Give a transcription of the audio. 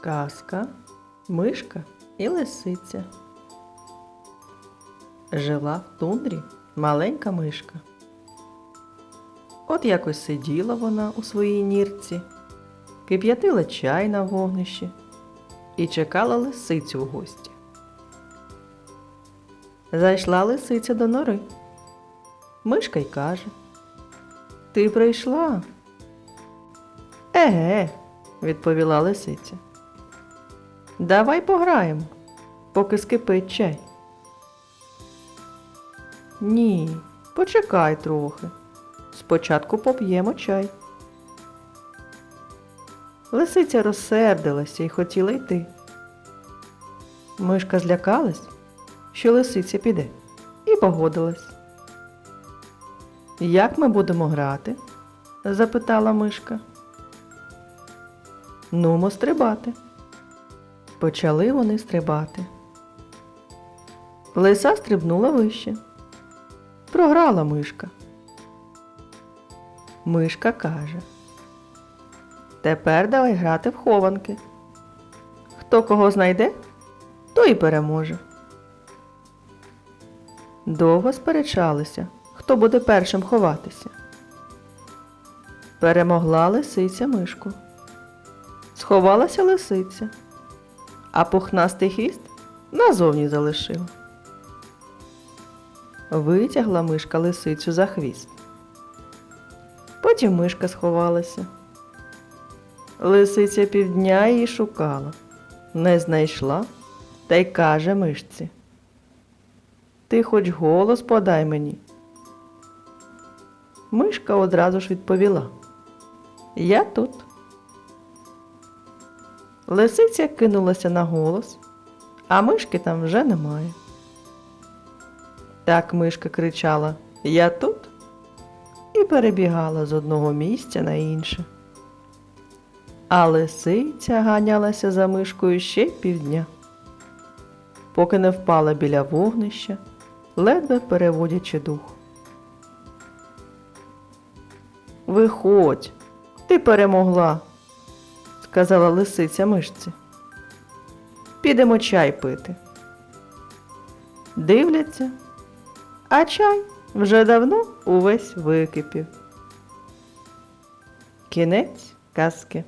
Казка, мишка і лисиця. Жила в тундрі маленька мишка. От якось сиділа вона у своїй нірці, кип'ятила чай на вогнищі і чекала лисицю в гості. Зайшла лисиця до нори. Мишка й каже: Ти прийшла? Еге, відповіла лисиця. Давай пограємо, поки скипить чай. Ні, почекай трохи. Спочатку поп'ємо чай. Лисиця розсердилася і хотіла йти. Мишка злякалась, що лисиця піде, і погодилась. Як ми будемо грати? запитала мишка. Нумо стрибати. Почали вони стрибати. Лиса стрибнула вище. Програла мишка. Мишка каже. Тепер давай грати в хованки. Хто кого знайде, той і переможе. Довго сперечалися, хто буде першим ховатися. Перемогла лисиця мишку. Сховалася лисиця, а пухнастий хвіст назовні залишила. Витягла мишка лисицю за хвіст. Потім мишка сховалася. Лисиця півдня її шукала, не знайшла та й каже мишці. Ти хоч голос подай мені. Мишка одразу ж відповіла. Я тут. Лисиця кинулася на голос, а мишки там вже немає. Так мишка кричала Я тут і перебігала з одного місця на інше. А лисиця ганялася за мишкою ще півдня, поки не впала біля вогнища, ледве переводячи дух. Виходь, ти перемогла, сказала лисиця мишці. Підемо чай пити. Дивляться, а чай вже давно увесь википів. Кінець казки.